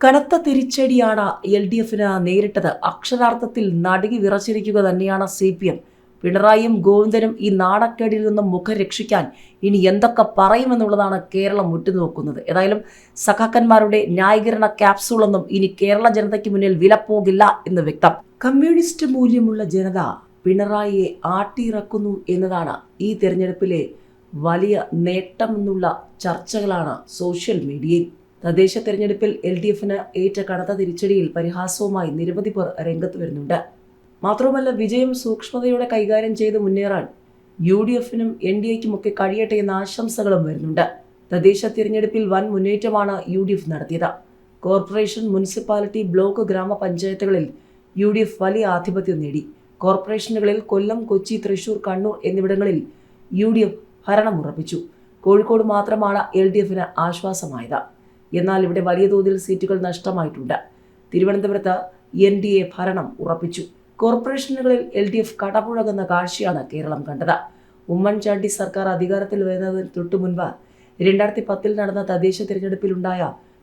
കനത്ത തിരിച്ചടിയാണ് L D എഫിന് നേരിട്ടത്. അക്ഷരാർത്ഥത്തിൽ നടുകി വിറച്ചിരിക്കുക തന്നെയാണ് സി പി എം പിണറായിയും ഗോവിന്ദനും ഈ നാണക്കേടിൽ നിന്നും മുഖം രക്ഷിക്കാൻ ഇനി എന്തൊക്കെ പറയുമെന്നുള്ളതാണ് കേരളം ഉറ്റുനോക്കുന്നത്. ഏതായാലും സഖാക്കന്മാരുടെ ന്യായീകരണ ക്യാപ്സൂളൊന്നും ഇനി കേരള ജനതയ്ക്ക് മുന്നിൽ വില പോകില്ല എന്ന് വ്യക്തം. കമ്മ്യൂണിസ്റ്റ് മൂല്യമുള്ള ജനത പിണറായിയെ ആട്ടിയിറക്കുന്നു എന്നതാണ് ഈ തെരഞ്ഞെടുപ്പിലെ വലിയ നേട്ടമെന്നുള്ള ചർച്ചകളാണ് സോഷ്യൽ മീഡിയയിൽ. തദ്ദേശ തെരഞ്ഞെടുപ്പിൽ എൽ ഡി എഫിന് ഏറ്റ കടത്ത തിരിച്ചടിയിൽ പരിഹാസവുമായി നിരവധി പേർ രംഗത്ത് വരുന്നുണ്ട്. മാത്രവുമല്ല വിജയം സൂക്ഷ്മതയോടെ കൈകാര്യം ചെയ്ത് മുന്നേറാൻ യു ഡി എഫിനും എൻ ഡി എക്കുമൊക്കെ കഴിയട്ടെ എന്ന ആശംസകളും വരുന്നുണ്ട്. തദ്ദേശ തിരഞ്ഞെടുപ്പിൽ വൻ മുന്നേറ്റമാണ് യു ഡി എഫ് നടത്തിയത്. കോർപ്പറേഷൻ മുനിസിപ്പാലിറ്റി ബ്ലോക്ക് ഗ്രാമപഞ്ചായത്തുകളിൽ യു ഡി എഫ് വലിയ ആധിപത്യം നേടി. കോർപ്പറേഷനുകളിൽ കൊല്ലം കൊച്ചി തൃശൂർ കണ്ണൂർ എന്നിവിടങ്ങളിൽ യു ഡി എഫ് ഭരണം ഉറപ്പിച്ചു. കോഴിക്കോട് മാത്രമാണ് എൽ ഡി എഫിന് ആശ്വാസമായത്. എന്നാൽ ഇവിടെ വലിയ തോതിൽ സീറ്റുകൾ നഷ്ടമായിട്ടുണ്ട്. തിരുവനന്തപുരത്ത് എൻ ഡി എ ഭരണം ഉറപ്പിച്ചു. കോർപ്പറേഷനുകളിൽ എൽ ഡി എഫ് കടപുഴകുന്ന കാഴ്ചയാണ് കേരളം കണ്ടത്. ഉമ്മൻചാണ്ടി സർക്കാർ അധികാരത്തിൽ വരുന്നതിന് തൊട്ടു മുൻപ് രണ്ടായിരത്തി പത്തിൽ നടന്ന തദ്ദേശ തിരഞ്ഞെടുപ്പിലുണ്ടായ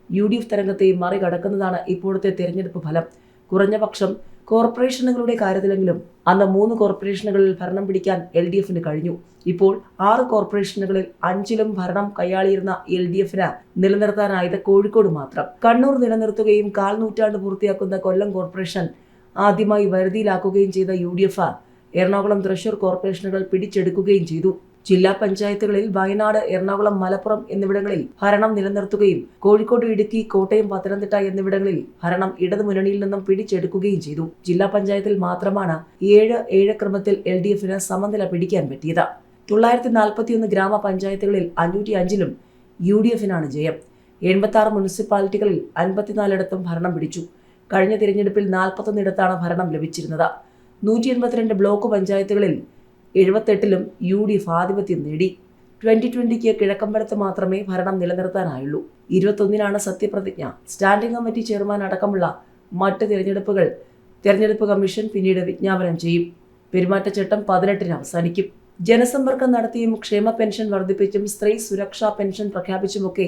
യു ഡി എഫ് തരംഗത്തെ മറികടക്കുന്നതാണ് ഇപ്പോഴത്തെ തിരഞ്ഞെടുപ്പ് ഫലം. കുറഞ്ഞ പക്ഷം കോർപ്പറേഷനുകളുടെ കാര്യത്തിലെങ്കിലും അന്ന് മൂന്ന് കോർപ്പറേഷനുകളിൽ ഭരണം പിടിക്കാൻ എൽ ഡി എഫിന് കഴിഞ്ഞു. ഇപ്പോൾ ആറ് കോർപ്പറേഷനുകളിൽ അഞ്ചിലും ഭരണം കൈയാളിയിരുന്ന എൽ ഡി എഫിന് നിലനിർത്താനായത് കോഴിക്കോട് മാത്രം. കണ്ണൂർ നിലനിർത്തുകയും കാൽ നൂറ്റാണ്ട് പൂർത്തിയാക്കുന്ന കൊല്ലം കോർപ്പറേഷൻ ആദ്യമായി വരുതിയിലാക്കുകയും ചെയ്ത U D F Ernakulam Thrissur കോർപ്പറേഷനുകൾ പിടിച്ചെടുക്കുകയും ചെയ്തു. ജില്ലാ പഞ്ചായത്തുകളിൽ വയനാട് എറണാകുളം മലപ്പുറം എന്നിവിടങ്ങളിൽ ഭരണം നിലനിർത്തുകയും കോഴിക്കോട് ഇടുക്കി കോട്ടയം പത്തനംതിട്ട എന്നിവിടങ്ങളിൽ ഭരണം ഇടതുമുന്നണിയിൽ നിന്നും പിടിച്ചെടുക്കുകയും ചെയ്തു. ജില്ലാ പഞ്ചായത്തിൽ മാത്രമാണ് ഏഴ് ഏഴ് ക്രമത്തിൽ എൽ ഡി എഫിന് സമനില പിടിക്കാൻ പറ്റിയത്. തൊള്ളായിരത്തി നാൽപ്പത്തിയൊന്ന് ഗ്രാമപഞ്ചായത്തുകളിൽ അഞ്ഞൂറ്റി അഞ്ചിലും യു ഡി എഫിനാണ് ജയം. എൺപത്തി ആറ് മുനിസിപ്പാലിറ്റികളിൽ അൻപത്തിനാലിടത്തും ഭരണം പിടിച്ചു. കഴിഞ്ഞ തിരഞ്ഞെടുപ്പിൽ നാൽപ്പത്തൊന്നിടത്താണ് ഭരണം ലഭിച്ചിരുന്നത്. നൂറ്റി എൺപത്തിരണ്ട് ബ്ലോക്ക് പഞ്ചായത്തുകളിൽ എഴുപത്തെട്ടിലും യു ഡി എഫ് ആധിപത്യം നേടി. ട്വന്റി ട്വന്റിക്ക് കിഴക്കമ്പലത്ത് മാത്രമേ ഭരണം നിലനിർത്താനായുള്ളൂ. ഇരുപത്തൊന്നിനാണ് സത്യപ്രതിജ്ഞ. സ്റ്റാൻഡിംഗ് കമ്മിറ്റി ചെയർമാൻ അടക്കമുള്ള മറ്റ് തിരഞ്ഞെടുപ്പുകൾ തിരഞ്ഞെടുപ്പ് കമ്മീഷൻ പിന്നീട് വിജ്ഞാപനം ചെയ്യും. പെരുമാറ്റച്ചട്ടം പതിനെട്ടിന് അവസാനിക്കും. ജനസമ്പർക്കം നടത്തിയും ക്ഷേമ പെൻഷൻ വർദ്ധിപ്പിച്ചും സ്ത്രീ സുരക്ഷാ പെൻഷൻ പ്രഖ്യാപിച്ചുമൊക്കെ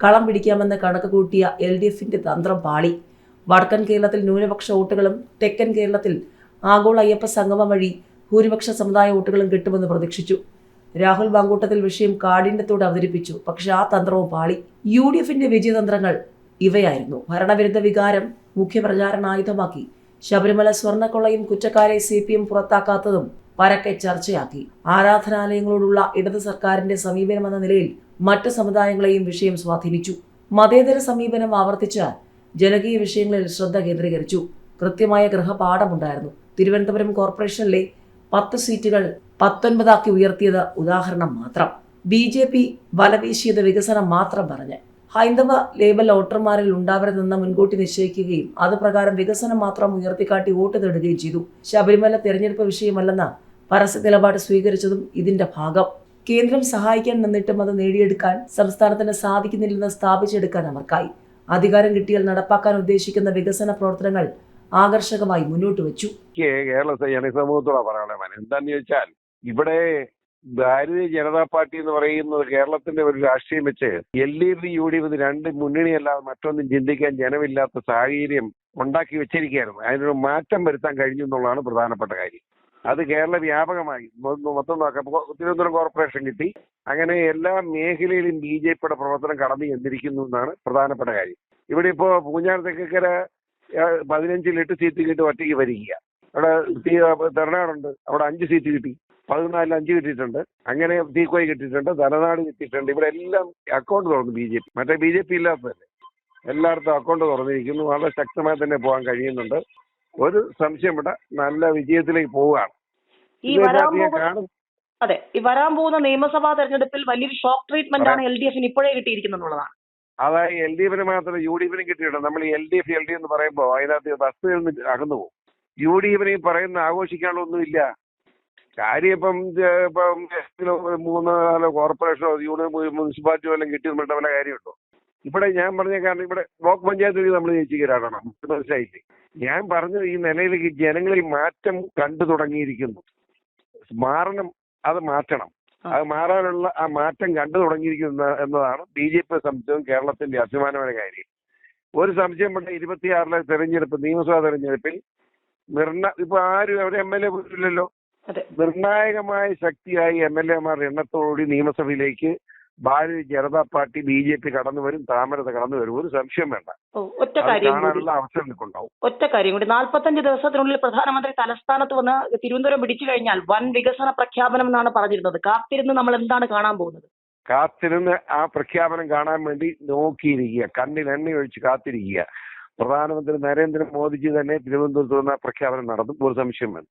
കളം പിടിക്കാമെന്ന് കണക്ക് കൂട്ടിയ എൽ ഡി എഫിന്റെ തന്ത്രം പാളി. വടക്കൻ കേരളത്തിൽ ന്യൂനപക്ഷ വോട്ടുകളും തെക്കൻ കേരളത്തിൽ ആഗോള അയ്യപ്പ സംഗമം വഴി ഭൂരിപക്ഷ സമുദായ വോട്ടുകളും കിട്ടുമെന്ന് പ്രതീക്ഷിച്ചു. രാഹുൽ ബാങ്കൂട്ടത്തിൽ വിഷയം കാഠിന്യത്തോടെ അവതരിപ്പിച്ചു. പക്ഷേ ആ തന്ത്രവും പാളി. യു ഡി എഫിന്റെ വിജയതന്ത്രങ്ങൾ ഇവയായിരുന്നു. ഭരണവിരുദ്ധ വികാരം മുഖ്യ പ്രചാരണായുധമാക്കി ശബരിമല സ്വർണക്കൊള്ളയും കുറ്റക്കാരെ സി പി എം പുറത്താക്കാത്തതും പരക്കെ ചർച്ചയാക്കി. ആരാധനാലയങ്ങളോടുള്ള ഇടത് സർക്കാരിന്റെ സമീപനമെന്ന നിലയിൽ മറ്റ് സമുദായങ്ങളെയും വിഷയം സ്വാധീനിച്ചു. മതേതര സമീപനം ആവർത്തിച്ച് ജനകീയ വിഷയങ്ങളിൽ ശ്രദ്ധ കേന്ദ്രീകരിച്ചു. കൃത്യമായ ഗൃഹപാഠമുണ്ടായിരുന്നു. തിരുവനന്തപുരം കോർപ്പറേഷനിലെ പത്ത് സീറ്റുകൾ പത്തൊൻപതാക്കി ഉയർത്തിയത് ഉദാഹരണം മാത്രം. ബി ജെ പി വലവീശിയത് വികസനം മാത്രം പറഞ്ഞ് ഹൈന്ദവ ലേബൽ വോട്ടർമാരിൽ ഉണ്ടാവരുതെന്ന് മുൻകൂട്ടി നിശ്ചയിക്കുകയും അത് പ്രകാരം വികസനം മാത്രം ഉയർത്തിക്കാട്ടി വോട്ട് തേടുകയും ചെയ്തു. ശബരിമല തെരഞ്ഞെടുപ്പ് വിഷയമല്ലെന്ന പരസ്യ നിലപാട് സ്വീകരിച്ചതും ഇതിന്റെ ഭാഗം. കേന്ദ്രം സഹായിക്കാൻ നിന്നിട്ടും അത് നേടിയെടുക്കാൻ സംസ്ഥാനത്തിന് സാധിക്കുന്നില്ലെന്ന് സ്ഥാപിച്ചെടുക്കാൻ അവർക്കായി അധികാരം കിട്ടിയാൽ നടപ്പാക്കാൻ ഉദ്ദേശിക്കുന്ന വികസന പ്രവർത്തനങ്ങൾ ആകർഷകമായി മുന്നോട്ട് വെച്ചു. കേരള ജനസമൂഹത്തോടാ പറയണേ എന്താന്ന് ചോദിച്ചാൽ ഇവിടെ ഭാരതീയ ജനതാ പാർട്ടി എന്ന് പറയുന്നത് കേരളത്തിന്റെ ഒരു രാഷ്ട്രീയം വെച്ച് L D F U D F രണ്ട് മുന്നണിയല്ലാതെ മറ്റൊന്നും ചിന്തിക്കാൻ ജനമില്ലാത്ത സാഹചര്യം ഉണ്ടാക്കി വെച്ചിരിക്കുകയായിരുന്നു. അതിനൊരു മാറ്റം വരുത്താൻ കഴിഞ്ഞു എന്നുള്ളതാണ് പ്രധാനപ്പെട്ട കാര്യം. അത് കേരള വ്യാപകമായി. മൊത്തം നോക്കാം. തിരുവനന്തപുരം കോർപ്പറേഷൻ കിട്ടി. അങ്ങനെ എല്ലാ മേഖലയിലും ബി ജെ പിയുടെ പ്രവർത്തനം കടന്നു ചെന്നിരിക്കുന്നു എന്നാണ് പ്രധാനപ്പെട്ട കാര്യം. ഇവിടെ ഇപ്പോ പൂഞ്ഞാർ തെക്കക്കര എട്ട് സീറ്റ് കിട്ടി ഒറ്റയ്ക്ക് ഭരിക്കുക. അവിടെ തീ- തെരനാടുണ്ട് അവിടെ അഞ്ച് സീറ്റ് കിട്ടി. പതിനാലിൽ അഞ്ച് കിട്ടിയിട്ടുണ്ട്. അങ്ങനെ തീക്കോയി കിട്ടിയിട്ടുണ്ട്. ധനനാട് കിട്ടിയിട്ടുണ്ട്. ഇവിടെ എല്ലാം അക്കൗണ്ട് തുറന്നു ബി ജെ പി. മറ്റേ ബി ജെ പി ഇല്ലാത്തതല്ലേ? എല്ലായിടത്തും അക്കൗണ്ട് തുറന്നിരിക്കുന്നു. വളരെ ശക്തമായി തന്നെ പോകാൻ കഴിയുന്നുണ്ട്. ഒരു സംശയം ഇവിടെ നല്ല വിജയത്തിലേക്ക് പോവുകയാണ്. ഈ വരാൻ അതെ ഈ വരാൻ പോകുന്ന നിയമസഭാ തെരഞ്ഞെടുപ്പിൽ വലിയൊരു ഷോക്ക് ട്രീറ്റ്മെന്റ് ആണ് എൽ ഡി എഫിന് ഇപ്പോഴേ കിട്ടിയിരിക്കുന്നുള്ളതാണ് അതായത് എൽ ഡി എഫിന് മാത്രമല്ല യു ഡി എഫിനും കിട്ടിയിട്ടുണ്ട്. നമ്മൾ L D F L D എന്ന് പറയുമ്പോൾ അതിനകത്ത് വസ്തുതയിൽ നിന്ന് അകന്നു പോകും. യു ഡി എഫിനെ പറയുന്ന ആഘോഷിക്കാനുള്ളൊന്നുമില്ല കാര്യം ഇപ്പം ഇപ്പം മൂന്ന് നാല് കോർപ്പറേഷനോ യൂണിയൻ മുനിസിപ്പാലിറ്റിയോ എല്ലാം കിട്ടി നമ്മളുടെ വല്ല കാര്യമുണ്ടോ? ഇവിടെ ഞാൻ പറഞ്ഞ കാരണം ഇവിടെ ബ്ലോക്ക് പഞ്ചായത്ത് വഴി നമ്മൾ ജയിച്ചുകരാടണം മനസ്സിലായില്ലേ? ഞാൻ പറഞ്ഞത് ഈ നിലയിലേക്ക് ജനങ്ങളിൽ മാറ്റം കണ്ടു തുടങ്ങിയിരിക്കുന്നു. മാറണം അത് മാറ്റണം. അത് മാറാനുള്ള ആ മാറ്റം കണ്ടു തുടങ്ങിയിരിക്കുന്ന എന്നതാണ് ബി ജെ പി സംശയവും കേരളത്തിന്റെ അഭിമാനമായ കാര്യം. ഒരു സംശയം പണ്ട് ഇരുപത്തിയാറിലെ തെരഞ്ഞെടുപ്പ് നിയമസഭാ തെരഞ്ഞെടുപ്പിൽ നിർണ ഇപ്പൊ ആരും അവരെ എം എൽ എ പോയിട്ടില്ലല്ലോ നിർണായകമായ ശക്തിയായി എം എൽ എമാരുടെ എണ്ണത്തോടുകൂടി നിയമസഭയിലേക്ക് Bharatiya Janata party B J P കടന്നു വരും താമരത കടന്നു വരും. ഒരു സംശയം വേണ്ട. ഒറ്റ കാര്യം അവസരം നിൽക്കുണ്ടാവും ഒറ്റ കാര്യം കൂടി. നാൽപ്പത്തഞ്ച് ദിവസത്തിനുള്ളിൽ പ്രധാനമന്ത്രി തലസ്ഥാനത്ത് വന്ന് തിരുവനന്തപുരം പിടിച്ചു കഴിഞ്ഞാൽ വൻ വികസന പ്രഖ്യാപനം എന്നാണ് പറഞ്ഞിരുന്നത്. കാത്തിരുന്ന് നമ്മൾ എന്താണ് കാണാൻ പോകുന്നത്? കാത്തിരുന്ന് ആ പ്രഖ്യാപനം കാണാൻ വേണ്ടി നോക്കിയിരിക്കുക. കണ്ണിൽ എണ്ണ ഒഴിച്ച് കാത്തിരിക്കുക. പ്രധാനമന്ത്രി നരേന്ദ്രമോദിജി തന്നെ തിരുവനന്തപുരത്ത് വന്ന പ്രഖ്യാപനം നടത്തും. ഒരു സംശയം വേണ്ട.